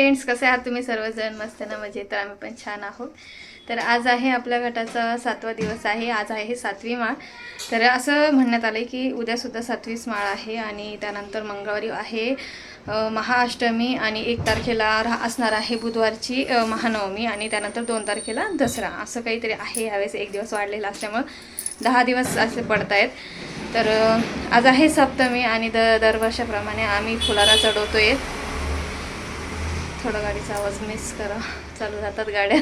Friends कसे आहात तुम्ही सर्वजण? मस्त ना मजेत. तर आम्ही पण छान आहोत. तर आज आहे आपल्या गटाचा सातवा दिवस आहे. आज आहे सातवी माळ. तर असं म्हणण्यात आलं की उद्यासुद्धा सातवीच माळ आहे आणि त्यानंतर मंगळवारी आहे महाअष्टमी आणि एक तारखेला रा- असणार आहे बुधवारची महानवमी आणि त्यानंतर दोन तारखेला दसरा. असं काहीतरी आहे. यावेळेस एक दिवस वाढलेला असल्यामुळं दहा दिवस असे पडत आहेत तर आज आहे सप्तमी आणि द दरवर्षाप्रमाणे आम्ही फुलारा आहे थोडं गाडीचा आवाज मिस करा. चालू जातात गाड्या.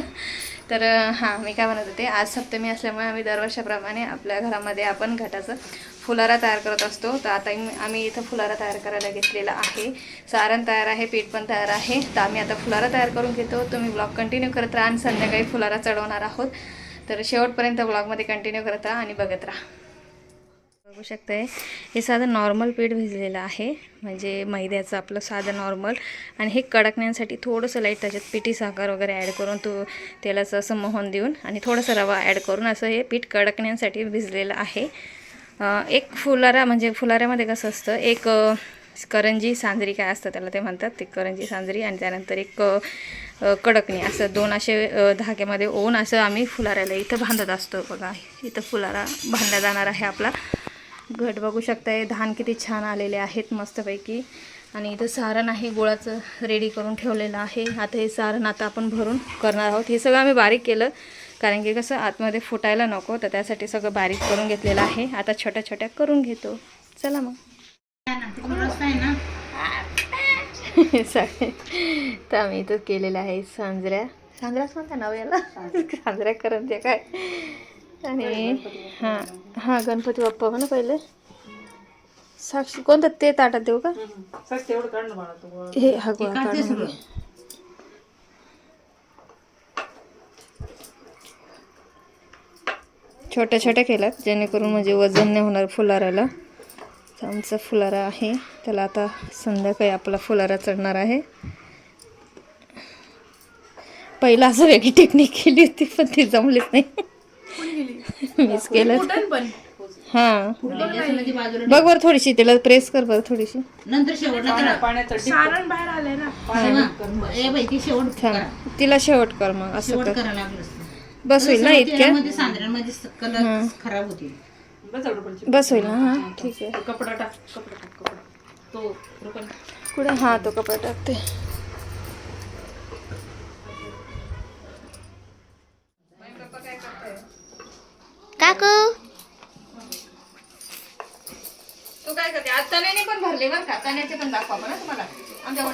तर हां मी काय म्हणत होते आज सप्तमी असल्यामुळे आम्ही दरवर्षाप्रमाणे आपल्या घरामध्ये आपण घटाचं फुलारा तयार करत असतो. तर आता आम्ही इथं फुलारा तयार करायला घेतलेला आहे. सारण तयार आहे पीठ पण तयार आहे. तर आम्ही आता फुलारा तयार करून घेतो. तुम्ही ब्लॉग कंटिन्यू करत राहा आणि संध्याकाळी फुलारा चढवणार आहोत. तर शेवटपर्यंत ब्लॉगमध्ये कंटिन्यू करत राहा आणि बघत राहा. बघू शकताय. हे साधं नॉर्मल पीठ भिजलेलं आहे. म्हणजे मैद्याचं आपलं साधं नॉर्मल आणि हे कडकण्यासाठी थोडंसं लाइट त्याच्यात पिठी साखर वगैरे ॲड करून तो तेलाचं असं मोहन देऊन आणि थोडंसं रवा ॲड करून असं हे पीठ कडकण्यासाठी भिजलेलं आहे. एक फुलारा म्हणजे फुलाऱ्यामध्ये कसं असतं एक करंजी सांजरी काय असतं त्याला ते म्हणतात ते करंजी सांजरी आणि त्यानंतर एक कडकणी असं दोन असे धाग्यामध्ये ओवून असं आम्ही फुलाऱ्याला इथं बांधत असतो. बघा इथं फुलारा बांधला जाणार आहे आपला. घट बघू शकताय. धान किती छान आलेले आहेत मस्तपैकी. आणि इथं सारण आहे गुळाचं रेडी करून ठेवलेलं आहे. आता हे सारण आता आपण भरून करणार आहोत. हे सगळं आम्ही बारीक केलं कारण की कसं आतमध्ये फुटायला नको तर त्यासाठी सगळं बारीक करून घेतलेलं आहे. आता छोट्या छोट्या करून घेतो. चला मग. तर आम्ही इथं केलेलं आहे सांजऱ्या. सांजऱ्याच म्हणता नाव याला सांजऱ्या करंज्या काय? आणि हां हां गणपती बाप्पा म्हणा पहिले. साक्षी कोणतं ते ताटात देऊ का? हे हा गोळा काढून घे. छोट्या छोट्या केल्यात जेणेकरून म्हणजे वजन नाही होणार फुलाराला. तर आमचा फुलारा आहे. त्याला आता संध्याकाळी आपला फुलारा चढणार आहे. पहिला असं वेगळी टेक्निक केली होती पण ती जमलीच नाही. मिस केलं. हां. बघ बरं थोडीशी त्याला प्रेस कर बरं थोडीशी. नंतर शेवट सारण बाहेर आलंय ना. ए बाई ती शेवट करा. थांब तिला शेवट कर मग असं कर. बस होईल ना इतक्या? खराब बस होईल ना हां ठीक आहे. कपडा टाक कपडा टाक कपडा. तो कुठे? हां तो कपडा टाकते. काकू? तू काय करते? आज तण्याने पण भरले बरं का? तण्याचे पण दाखवा मला तुम्हाला. आमच्या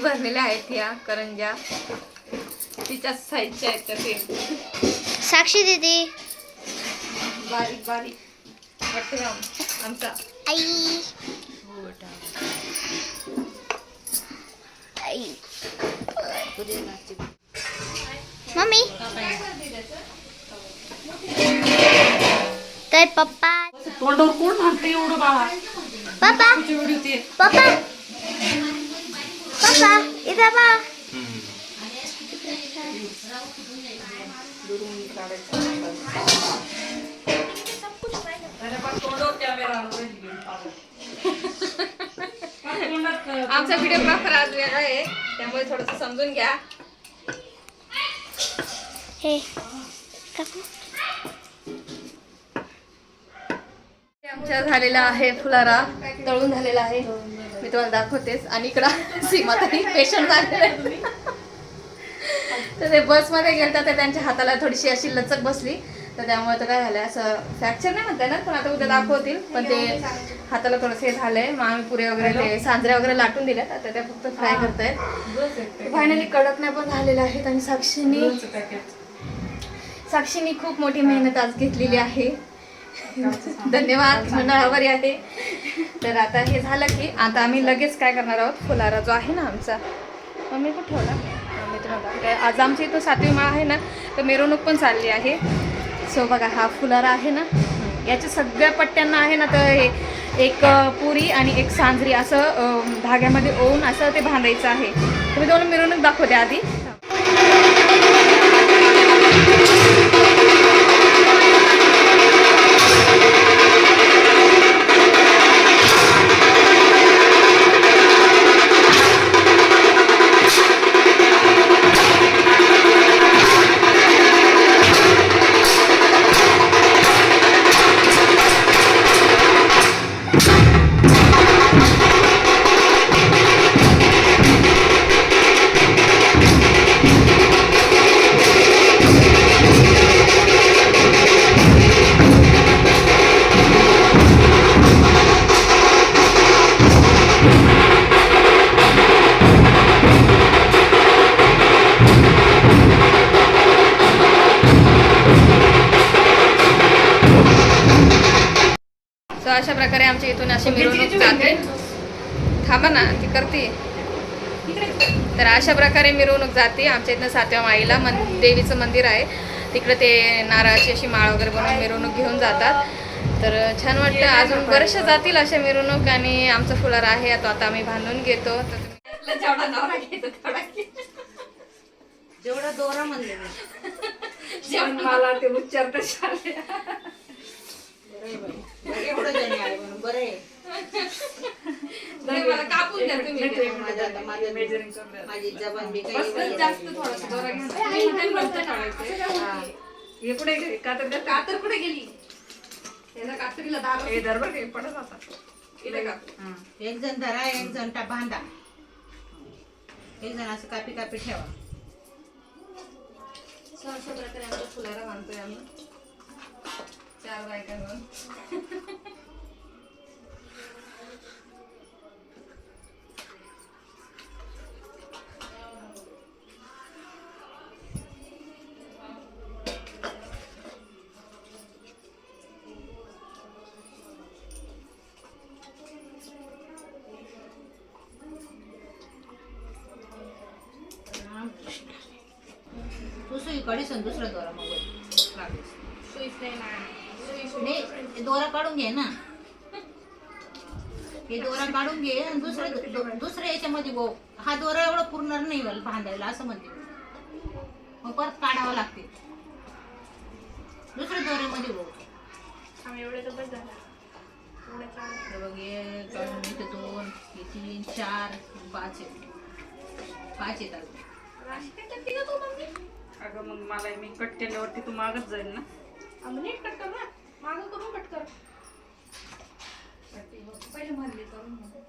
भरलेल्या आहेत या करंजा तिच्या साईजच्या आहेत त्या सेम साक्षी दीदी. बारीक बारीक. वाटतं आम- आमचा. आई. आई. मम्मी? तर पप्पा? तोंडावर कोण म्हणते एवढं बाळा? पप्पा? व्हिडिओ ते पप्पा? पप्पा इथं बा. आमचा व्हिडिओग्राफर आज वेगळा आहे. त्यामुळे थोडंसं समजून घ्या. हे. आमच्या झालेला आहे फुलारा. तळून झालेला आहे. मी तुम्हाला दाखवतेच. आणि इकडं सीमाताई पेशंट आहे. तर ते बसमध्ये गेलता तर त्यांच्या हाताला थोडीशी अशी लचक बसली. तर त्यामुळे तर काय झालं असं फ्रॅक्चर नाही म्हणता येणार पण आता उद्या दाखवतील. पण ते हाताला थोडंसं हे झालंय. मग आम्ही पुरे वगैरे ते सांजऱ्या वगैरे लाटून दिल्यात आता त्या फक्त फ्राय करतायत. फायनली कडक नाही पण झालेल्या आहेत आणि साक्षीने साक्षीने खूप मोठी मेहनत आज घेतलेली आहे. धन्यवाद आभारी आहे. तर आता हे झालं की आता आम्ही लगेच काय करणार आहोत? फुलारा जो आहे ना आमचा. मम्मी कुठे ठेवला? मी तुम्हाला दाखवते. आज आमच्या इथं सातवी माळ आहे ना तर मिरवणूक पण चालली आहे. सो बघा हा फुलारा आहे ना याच्या सगळ्या पट्ट्यांना आहे ना तर हे एक पुरी आणि एक सांजरी असं धाग्यामध्ये ओवून असं ते बांधायचं आहे. तुम्ही दोन मिरवणूक दाखवते आधी. तर अशा प्रकारे आमच्या इथून अशी मिरवणूक जाते. थांबा ना ती करते. तर अशा प्रकारे मिरवणूक जाते. आमच्या इथनं सातव्या माळीला मन देवीचं मंदिर आहे. तिकडे ते नारळाची अशी माळ वगैरे बनवून मिरवणूक घेऊन जातात. तर छान वाटतं. अजून बऱ्याचशा जातील अशा मिरवणूक आणि आमचा फुलार आहे. तो आता आम्ही बांधून घेतो. तर तुम्ही जेवढा दोरा म्हणले मी. जेवण मला ते उच्चार तसे आले. बरं एवढं जणी आहे म्हणून बरं आहे नाही, मला कापून द्या तुम्ही माझं आता माझं माझी जबान बी काही बस जास्त थोडंसं घ्या. इथे ठेवायचं. हे कुठे गेली? कातर द्या. कातर कुठे गेली याला कातरीला दार हे दरबर हे पडत आता इथे. हा. एक जण धरा एक जण टा बांधा एक जण असं कापी कापी ठेवा अशा प्रकारे आमच्या फुलाला बांधतोय आम्ही चार बायका मिळून तू सुई कडीस आणि दुसरा दोरा मग लागेल. नाही ते दोरा काढून घे ना. हे दोरा काढून घे आणि दुसऱ्या दो- दुसऱ्या याच्यामध्ये गो हा दोरा एवढा पुरणार नाही मला बांधायला असं म्हणते. मग परत काढावं लागते. दुसऱ्या दोऱ्यामध्ये गो. दोन हे तीन चार पाच पाच येतात अगं मग मला मी कट केल्यावरती तू मागच जाईल ना. नीट कट कर ना. मागं करून कट कर.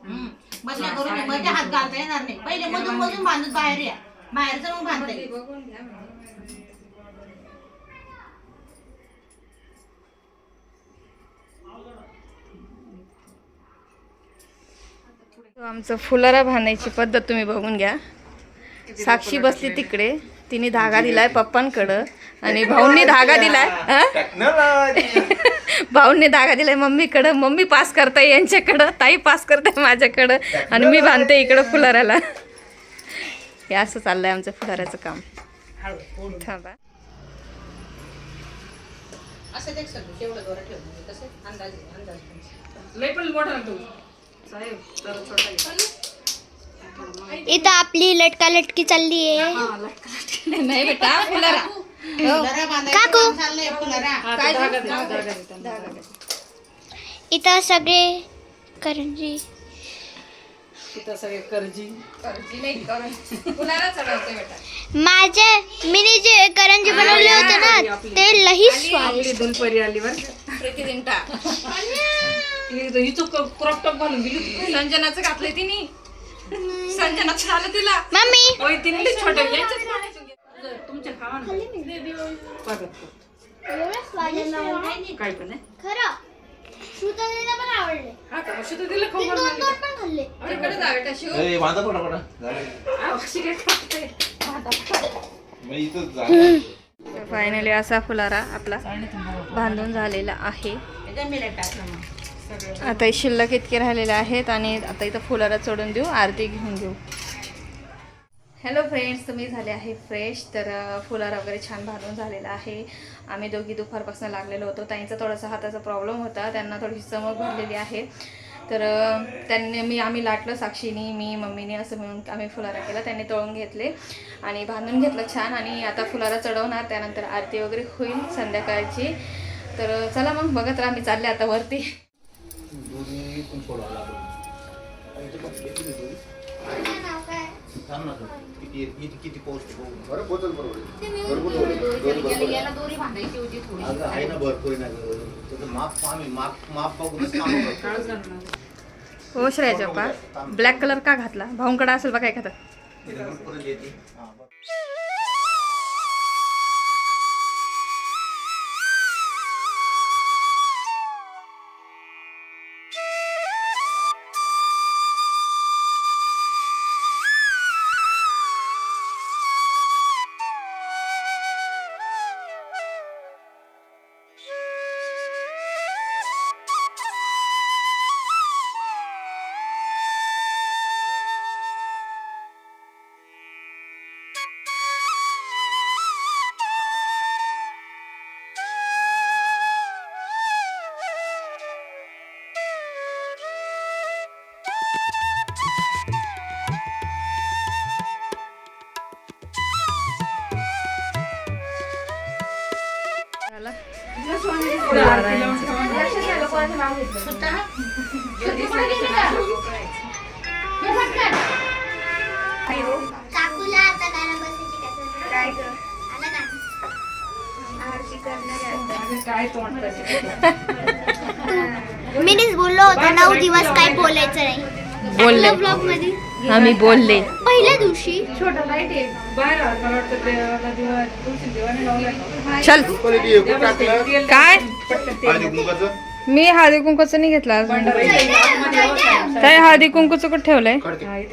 हम्म. मधल्या करून घे. मध्ये हात घालता येणार नाही. पहिले मधून मधून बांधत बाहेर या. बांधता येईल. बघून घ्या आमचं फुलारा बांधायची पद्धत तुम्ही बघून घ्या. साक्षी बसली तिकडे. तिने धागा दिलाय पप्पांकडं आणि भाऊंनी धागा दिलाय हा? भाऊंनी धागा दिलाय मम्मीकडं. मम्मी पास करताय यांच्याकडं. ताई पास करताय माझ्याकडं. आणि मी बांधते इकडं फुलाराला हे असं चाललंय आमचं फुलाराचं काम. थांबा. असं देख सगळं केवढं दोरा ठेवून म्हणजे कसं? अंदाज अंदाज. लय पण मोठा ना तू. साहेब जरा छोटा. इथं आपली लटका लटकी चालली आहे नाही बेटा फुलारा. काकू. हा, त्यांना. इथं सगळे करंजी. सगळे माझे मिनी जे करंजी बनवले होते ना ते लई स्वाद आपली दुलपरी आली बर प्रीती दिंटा. हिचू क्रॉप टॉप घालून गेली होती. संजनाचं घातलंय तिने. संजनाचं झालं तिला. होय तिने लई छोट्या याच्यात घालायचं. तुमच्या खावा ना बघत काय पण आहे. खरं. श्रुताला पण आवडले. हा का? अशी तर दिलं खाऊ दोन दोन पण खाल्ले. तिकडे जा बेटा शिव. ए, बांधा थोडा थोडा झालं. अशी काय खाते मग इथंच जा. फायनली असा फुलारा आपला बांधून झालेला आहे. टाकलं मग. आता शिल्लक इतके राहिलेले आहेत आणि आता इथं फुलाला चढून देऊ आरती घेऊन घेऊ हॅलो फ्रेंड्स तुम्ही झाले आहे फ्रेश तर फुलारा वगैरे छान बांधून झालेला आहे. आम्ही दोघी दुपारपासून लागलेलो होतो. ताईंचा थोडासा हाताचा प्रॉब्लेम होता. त्यांना थोडीशी चमक भरलेली आहे. तर त्यांनी मी आम्ही लाटलं साक्षीनी मी मम्मीनी असं मिळून आम्ही फुलारा केला. त्यांनी तळून घेतले आणि बांधून घेतलं छान. आणि आता फुलारा चढवणार. त्यानंतर आरती वगैरे होईल संध्याकाळची. तर चला मग बघत राहा. मी चालले आता वरती. दोन्ही पण सोडावं लागेल. थांब ना किती किती किती बरं बोतल बरोबर याला दोरी बांधायची होती थोडी अगं आहे ना भरपूर ना त्याचं माप आम्ही माप माप बघूनच काम करतो. हो श्रेयाच्या ब्लॅक कलर का घातला भाऊंकडे असेल बघा एखादा तिथे पण परत येते. बरं. काकूला आता गाणं बसायची काय आलं का? आरती करणार मीनीच बोललो होतो नऊ दिवस काय बोलायचं नाही. बोलले. ब्लॉगमध्ये आम्ही बोलले. पहिल्या दिवशी. चल. काय? मी हळदी कुंकूचं नाही घेतला अजून. ताई हळदी कुंकूचं कुठं ठेवलंय?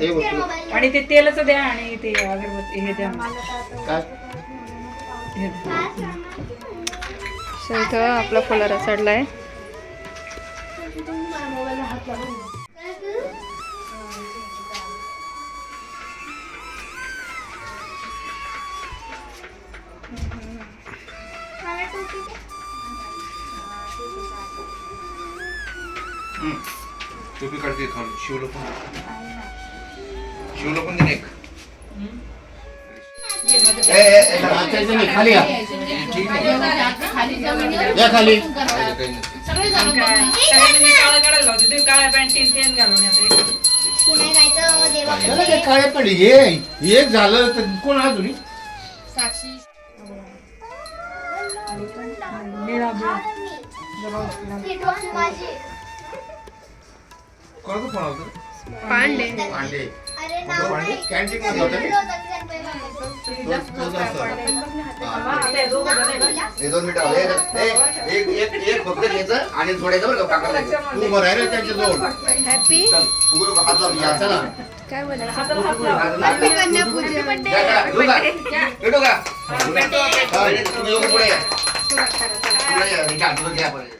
हे आणि ते तेलाचं द्या आणि ते अगरबत्ती हे द्या. काय? इथं आपला फुलारा चढलाय. टोपी काढते खाली शिवलं पण शिवलं पण खाली काळ्या पडले हे एक झालं तर कोण अजून साक्षी. कोणाचं फोन होतं पांडे पांडे पांडे कॅन्टीन मध्ये होतं ना? तोच. हा. हे. हे दोन मिनिटं हे हे- एक एक एक फक्त घ्यायचं आणि थोड्याचं बरं का काकाला घ्यायचं. तू बरं आहे रे त्यांच्या जवळ हॅपी चल उघड हात लाव या चला काय बोला हाताला हात लाव. हात लाव. कन्या पूजन जा, जा, येऊ का? येतो का? हा, तुम्ही दोघं पुढे या. पुढे या, घ्या, तुझं घ्या पहिले.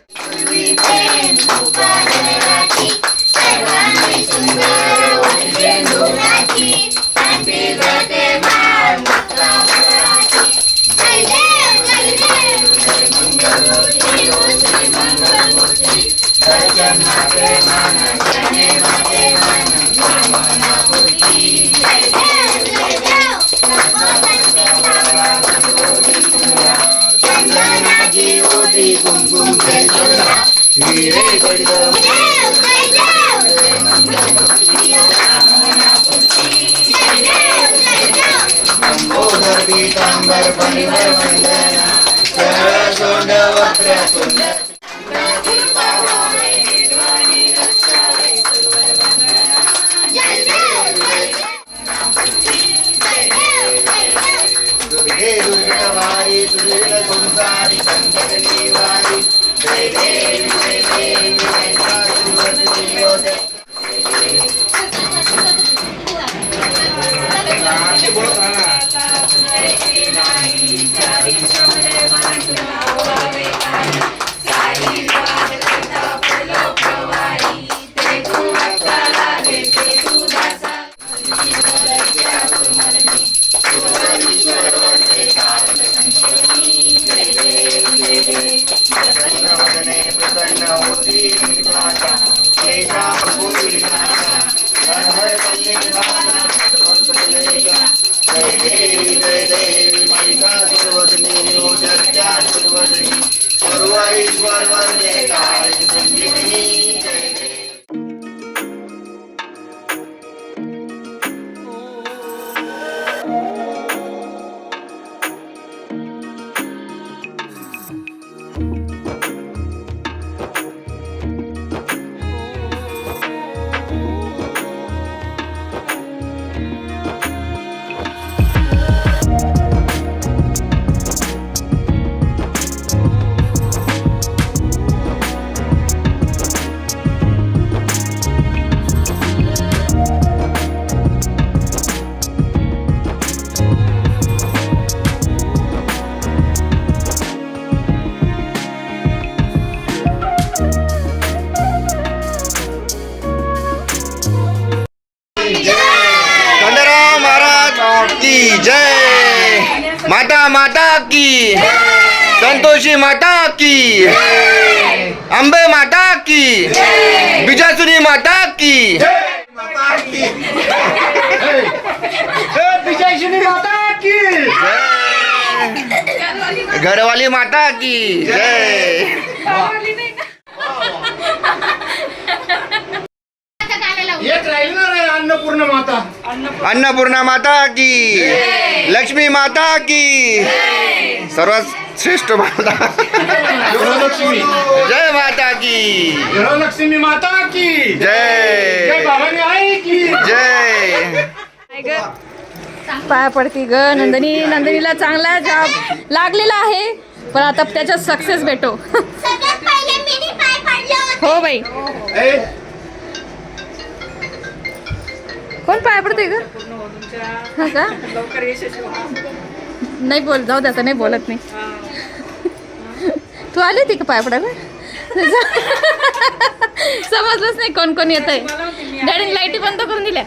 पीतांबर परिमल वंदना सोंड वक्र सुंदर माता माता की। संतोषी माता की। अंबे माता की। बिजासुरी माता की। बिजासुरी माता की। घरवाली माता की। जय। एक राहिली ना रे अन्नपूर्ण माता. अन्नपूर्णा माता की लक्ष्मी माता की. सर्वात श्रेष्ठ माता. गृहलक्ष्मी जय माता की. गृहलक्ष्मी माता की. जय. जय भवानी आई की. जय. काय ग. पाया पडती ग. नंदनी नंदनीला चांगला जॉब लागलेला आहे. पण आता त्याच्यात सक्सेस भेटो. हो बाई. कोण पाय पडते ग? हा का? नाही बोल जाऊ द्या नाही बोलत नाही तू आली होती का पाय पडायला? समजलंच नाही कोण कोण येत आहे मला डॅडीने लाईटी बंद करून दिल्या.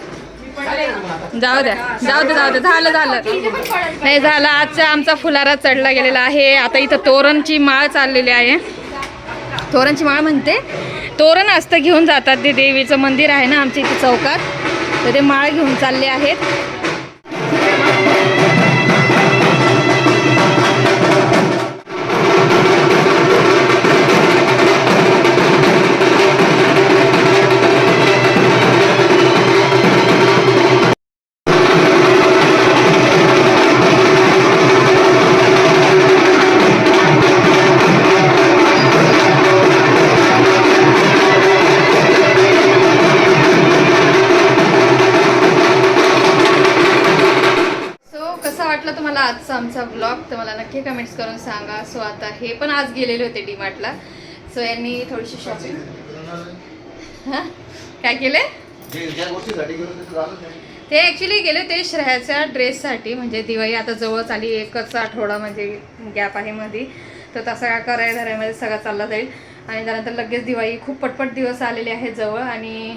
जाऊ द्या जाऊ दे जाऊ दे झालं झालं. नाही झालं. आजचा आमचा फुलारा चढला गेलेला आहे. आता इथं तोरणची माळ चाललेली आहे. तोरणची माळ म्हणते तोरण असतं घेऊन जातात ते देवीचं मंदिर आहे ना आमच्या इथे चौकात. तर ते माळ घेऊन चालले आहेत. आमचा ब्लॉग तर मला नक्की कमेंट्स करून सांगा. सो आता हे पण आज गेलेले होते डी मार्टला सो यांनी थोडीशी शॉपिंग हां? काय केले? ते. ते ॲक्च्युली गेले होते श्रेयाच्या ड्रेससाठी म्हणजे दिवाळी आता जवळच आली एकच आठवडा म्हणजे गॅप आहे मध्ये तर तसा काय करायला घरामध्ये सगळा चालला जाईल. आणि त्यानंतर लगेच दिवाळी खूप पटपट दिवस आलेले आहेत जवळ आणि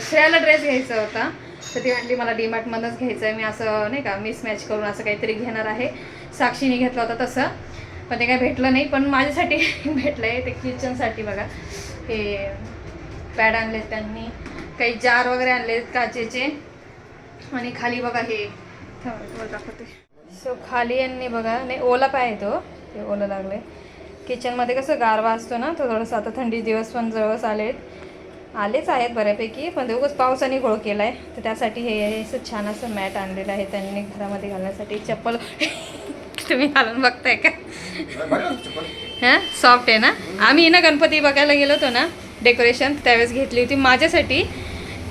श्रेयाला ड्रेस घ्यायचा होता. तर ती म्हटली मला डीमार्टमधूनच घ्यायचं आहे मी असं नाही का मिसमॅच करून असं काहीतरी घेणार आहे. साक्षीने घेतला होता तसं. पण ते काय भेटलं नाही पण माझ्यासाठी भेटलं आहे ते किचनसाठी बघा. हे पॅड आणले त्यांनी काही जार वगैरे आणले काचेचे. आणि खाली बघा हे तुम्हाला दाखवते. सो खाली यांनी बघा नाही ओला पाय तो ते ओलं आहे किचनमध्ये कसं गारवा असतो ना तो थोडंसं आता थंडी दिवस पण जवळच आलेत. आलेच आहेत बऱ्यापैकी पण ते पावसाने घोळ केला आहे तर त्यासाठी हे असं छान असं मॅट आणलेलं आहे त्यांनी घरामध्ये घालण्यासाठी. चप्पल तुम्ही घालून बघताय का? हां? सॉफ्ट आहे ना? आम्ही ना गणपती बघायला गेलो होतो ना डेकोरेशन त्यावेळेस घेतली होती माझ्यासाठी.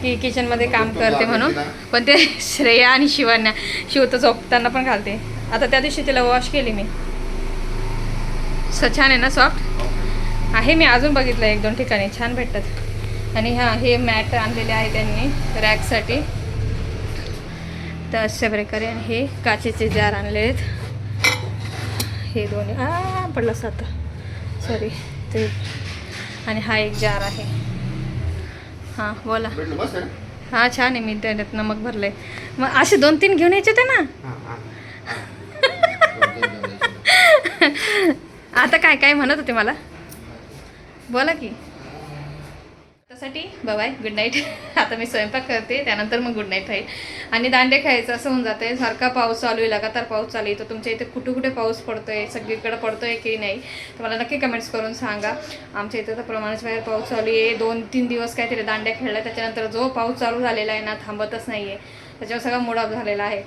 की किचनमध्ये काम करते म्हणून. पण ते श्रेया आणि शिवांना शिव तर झोपताना पण घालते. आता त्या दिवशी तिला वॉश केली मी. स छान आहे ना सॉफ्ट आहे मी अजून बघितलं एक दोन ठिकाणी. छान भेटतात. आणि हां हे मॅट आणलेले आहे त्यांनी रॅकसाठी. तर अशा प्रकारे आणि हे काचेचे जार आणले आहेत हे दोन्ही. आ पडलं आता. सॉरी ते. आणि हा एक जार आहे. हां बोला. आहे? हां छान आहे. मी त्याच्यात नमक भरलंय. मग असे दोन तीन घेऊन यायचे होते ना? आता काय काय म्हणत होते मला? बोला की. त्यासाठी बाय गुड नाईट आता मी स्वयंपाक करते त्यानंतर मग गुड नाईट राहील आणि दांडे खायचं असं होऊन जातं आहे सारखा पाऊस चालू आहे लगातार पाऊस चालू आहे. तर तुमच्या इथे कुठे कुठे पाऊस पडतो आहे सगळीकडे आहे की नाही? तर मला नक्की कमेंट्स करून सांगा. आमच्या इथं तर प्रमाणाच्या बाहेर पाऊस चालू आहे. दोन तीन दिवस काहीतरी दांड्या खेळल्या. त्याच्यानंतर जो पाऊस चालू झालेला आहे ना थांबतच नाही आहे त्याच्यावर सगळा मूड ऑफ झालेला आहे.